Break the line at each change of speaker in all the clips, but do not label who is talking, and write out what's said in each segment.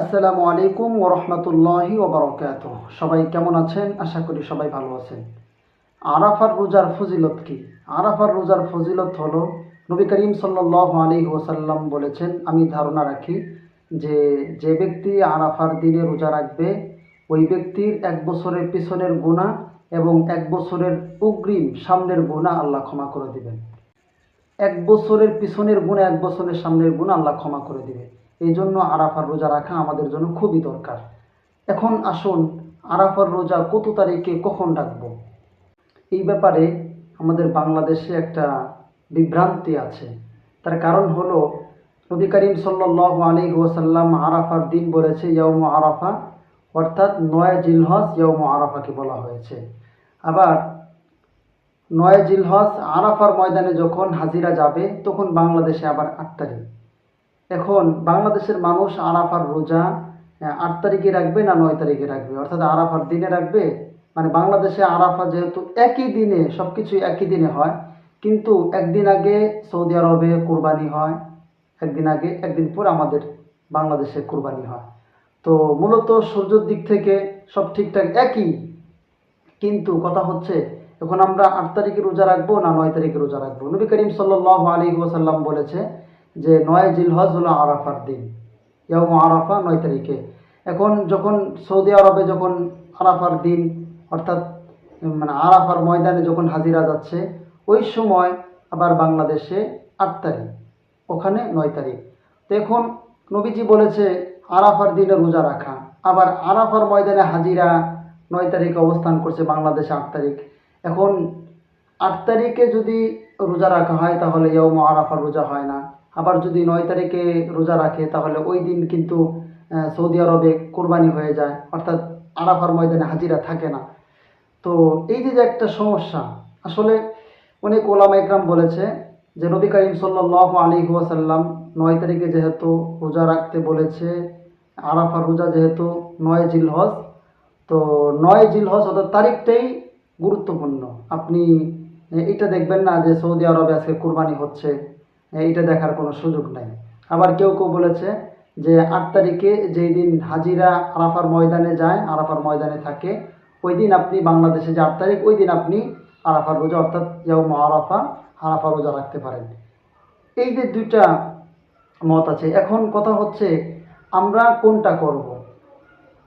আসসালামু আলাইকুম ওরহমতুল্লাহি ওবরকাত সবাই কেমন আছেন? আশা করি সবাই ভালো আছেন। আরাফার রোজার ফজিলত কি? আরাফার রোজার ফজিলত হলো, নবী করিম সাল্লাহ আলী ওসাল্লাম বলেছেন, আমি ধারণা রাখি যে যে ব্যক্তি আরাফার দিনে রোজা রাখবে, ওই ব্যক্তির এক বছরের পিছনের গুণা এবং এক বছরের অগ্রিম সামনের গুণা আল্লাহ ক্ষমা করে দিবেন। এক বছরের পিছনের গুণা এক বছরের সামনের গুণ আল্লাহ ক্ষমা করে দিবে এই জন্য আরাফার রোজা রাখা আমাদের জন্য খুবই দরকার। এখন আসুন, আরাফার রোজা কত তারিখে কখন রাখব? এই ব্যাপারে আমাদের বাংলাদেশে একটা বিভ্রান্তি আছে। তার কারণ হলো, নবী করিম সাল্লাহ আলী ওসাল্লাম আরাফার দিন বলেছে ইয়ৌম আরাফা অর্থাৎ নয় জিলহজ ইয়ৌম আরাফাকে বলা হয়েছে। আবার নয় জিলহজ আরাফার ময়দানে যখন হাজিরা যাবে, তখন বাংলাদেশে আবার আট তারিখ। এখন বাংলাদেশের মানুষ আরাফার রোজা আট তারিখে রাখবে না নয় তারিখে রাখবে? অর্থাৎ আরাফার দিনে রাখবে? মানে বাংলাদেশে আরাফা যেহেতু একই দিনে সব কিছুই একই দিনে হয়, কিন্তু একদিন আগে সৌদি আরবে কোরবানি হয়, একদিন আগে, একদিন পর আমাদের বাংলাদেশে কোরবানি হয়। তো মূলত সূর্যের দিক থেকে সব ঠিকঠাক একই, কিন্তু কথা হচ্ছে, এখন আমরা আট তারিখে রোজা রাখব না নয় তারিখে রোজা রাখব? নবী করিম সাল্লাহ আলী ওসাল্লাম বলেছে যে নয় জিলহজ হলো আরাফার দিন ইয়ম আরাফা নয় তারিখে। এখন যখন সৌদি আরবে যখন আরাফার দিন, অর্থাৎ মানে আরাফার ময়দানে যখন হাজিরা যাচ্ছে, ওই সময় আবার বাংলাদেশে আট তারিখ, ওখানে নয় তারিখ। তো এখন নবীজি বলেছে, আরাফার দিনে রোজা রাখা। আবার আরাফার ময়দানে হাজিরা নয় তারিখে অবস্থান করছে, বাংলাদেশে আট তারিখ। এখন আট তারিখে যদি রোজা রাখা হয়, তাহলে ইয়ম আরাফার রোজা হয় না। আবার যদি নয় তারিখে রোজা রাখে, তাহলে ওই দিন কিন্তু সৌদি আরবে কোরবানি হয়ে যায়। অর্থাৎ আরাফার ময়দানে হাজিরা থাকে না। তো এই যে যে একটা সমস্যা, আসলে অনেক ওলামা ইকরাম বলেছে যে, নবী করিম সাল্লাহ আলী ওয়াসাল্লাম নয় তারিখে যেহেতু রোজা রাখতে বলেছে, আরাফার রোজা যেহেতু নয় জিলহজ, তো নয় জিলহজ অর্থাৎ তারিখটাই গুরুত্বপূর্ণ। আপনি এটা দেখবেন না যে সৌদি আরবে আজকে কোরবানি হচ্ছে। এটা দেখার কোনো সুযোগ নাই। আবার কেউ কেউ বলেছে যে আট তারিখে যেই দিন হাজিরা আরাফার ময়দানে যায়, আরাফার ময়দানে থাকে, ওই দিন আপনি বাংলাদেশে যে আট তারিখ, ওই দিন আপনি আরাফার রোজা, অর্থাৎ ইয়াউম আরাফা আরাফা রোজা রাখতে পারেন। এই যে দুইটা মত আছে, এখন কথা হচ্ছে আমরা কোনটা করব?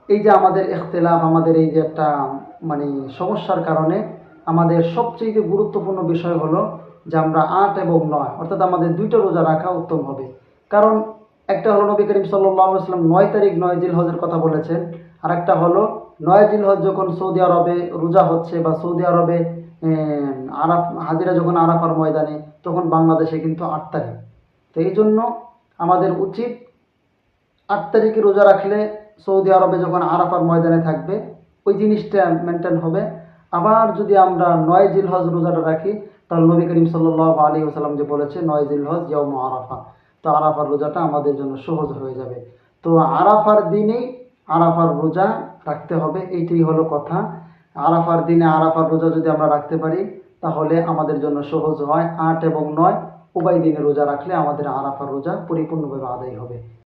এই যে আমাদের ইখতিলাফ, আমাদের এই যে একটা মানে সমস্যার কারণে আমাদের সবচেয়ে গুরুত্বপূর্ণ বিষয় হলো যে আমরা আট এবং নয়। অর্থাৎ আমাদের দুইটা রোজা রাখা উত্তম হবে। কারণ একটা হলো নবী করিম সাল্লাহ ইসলাম নয় তারিখ, নয় জিল হজের কথা বলেছেন। আর একটা হলো নয় জিল হজ যখন সৌদি আরবে রোজা হচ্ছে বা সৌদি আরবে আরাফ, হাজিরা যখন আরাফার ময়দানে, তখন বাংলাদেশে কিন্তু আট তারিখ। তো এই জন্য আমাদের উচিত আট তারিখে রোজা রাখলে সৌদি আরবে যখন আরাফার ময়দানে থাকবে, ওই জিনিসটা মেনটেন হবে। আবার যদি আমরা নয় জিল হজ রোজাটা রাখি তাহলে নবী করিম সাল্লাহ আলী ওসালাম যে বলেছে, নয় জিলহজ ইয়ম আরাফা। তো আরাফার রোজাটা আমাদের জন্য সহজ হয়ে যাবে। তো আরাফার দিনেই আরাফার রোজা রাখতে হবে, এইটাই হলো কথা। আরাফার দিনে আরাফার রোজা যদি আমরা রাখতে পারি, তাহলে আমাদের জন্য সহজ হয়। আট এবং নয়, উভয় দিনে রোজা রাখলে আমাদের আরাফার রোজা পরিপূর্ণভাবে আদায় হবে।